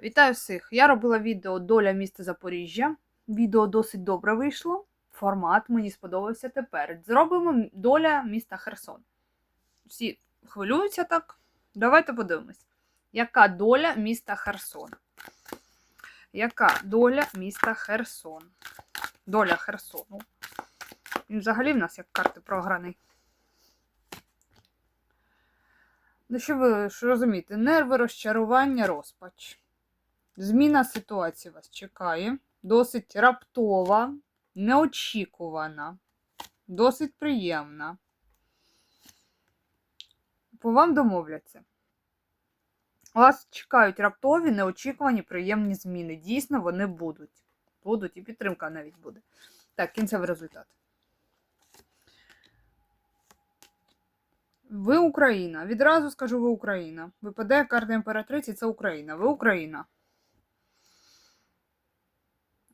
Вітаю всіх! Я робила відео Доля міста Запоріжжя. Відео досить добре вийшло. Формат мені сподобався тепер. Зробимо доля міста Херсон. Всі хвилюються так. Давайте подивимось. Яка доля міста Херсон? Яка доля міста Херсон? Доля Херсону. Він взагалі в нас як карти програний. Ну, що ви ж розумієте? Нерви, розчарування, розпач. Зміна ситуації вас чекає. Досить раптова, неочікувана, досить приємна. По вам домовляться. Вас чекають раптові, неочікувані, приємні зміни. Дійсно, вони будуть. Будуть, і підтримка навіть буде. Так, кінцевий результат. Ви Україна. Відразу скажу ви Україна. Випадає карта імператриці, це Україна. Ви Україна.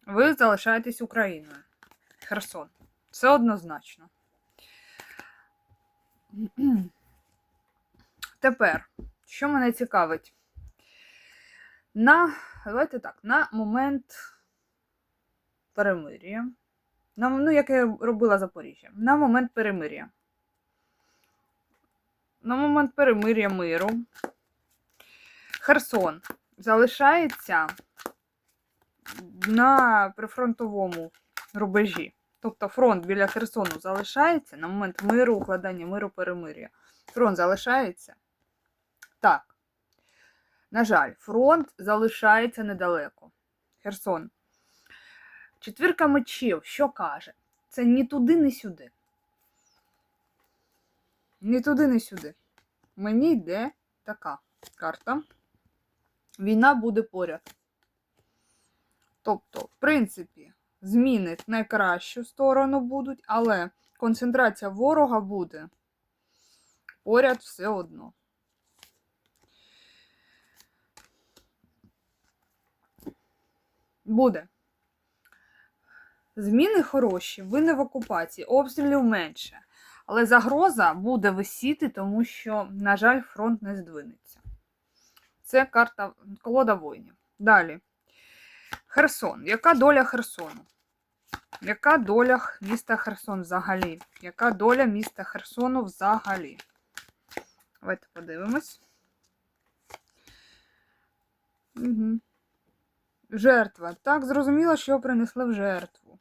Ви залишаєтесь Україною. Херсон. Це однозначно. Тепер, що мене цікавить? На, давайте так, на момент перемир'я. На, ну, як я робила Запоріжжя. На момент перемир'я. На момент перемир'я миру. Херсон залишається на прифронтовому рубежі. Тобто фронт біля Херсону залишається на момент миру, укладання миру перемир'я. Фронт залишається? Так. На жаль, фронт залишається недалеко. Херсон. Четвірка мечів, що каже? Це ні туди, ні сюди. Ні туди, ні сюди. Мені йде така карта. Війна буде поряд. Тобто, в принципі, зміни в найкращу сторону будуть, але концентрація ворога буде поряд все одно. Буде. Зміни хороші, ви не в окупації, обстрілів менше. Але загроза буде висіти, тому що, на жаль, фронт не здвинеться. Це карта колода воїнів. Далі. Херсон. Яка доля Херсону? Яка доля міста Херсон взагалі? Яка доля міста Херсону взагалі? Давайте подивимось. Угу. Жертва. Так, зрозуміло, що принесли в жертву.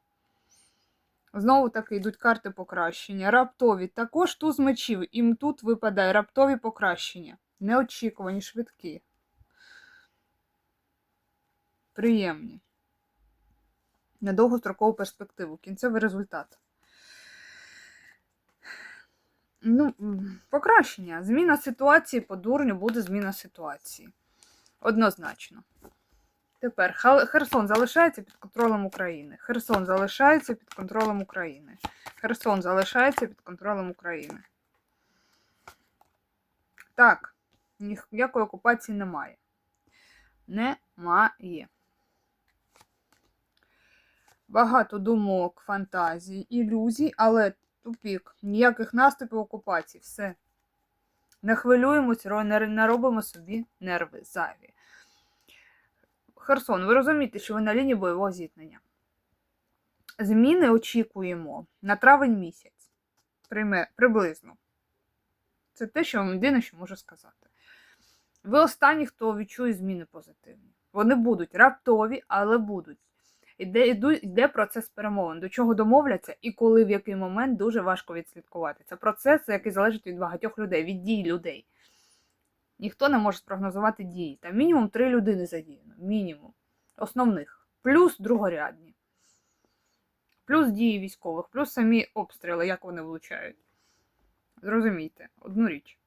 Знову таки йдуть карти покращення. Раптові. Також туз мечів. Їм тут випадає раптові покращення. Неочікувані, швидкі. Приємні. На довгострокову перспективу. Кінцевий результат. Ну, покращення. Зміна ситуації по дурню буде зміна ситуації. Однозначно. Тепер Херсон залишається під контролем України. Херсон залишається під контролем України. Херсон залишається під контролем України. Так, ніякої окупації немає. Немає. Багато думок, фантазій, ілюзій, але тупік. Ніяких наступів окупації. Все. Не хвилюємось, не робимо собі нерви зайві. Херсон, ви розумієте, що ви на лінії бойового зіткнення. Зміни очікуємо на травень місяць. Приблизно. Це те, що вам єдине, що можу сказати. Ви останні, хто відчує зміни позитивні. Вони будуть раптові, але будуть. Іде, йде процес перемовин, до чого домовляться і коли в який момент дуже важко відслідкувати. Це процес, який залежить від багатьох людей, від дій людей. Ніхто не може спрогнозувати дії. Там мінімум три людини задіяно. Мінімум. Основних. Плюс другорядні. Плюс дії військових, плюс самі обстріли, як вони влучають. Зрозумійте, одну річ.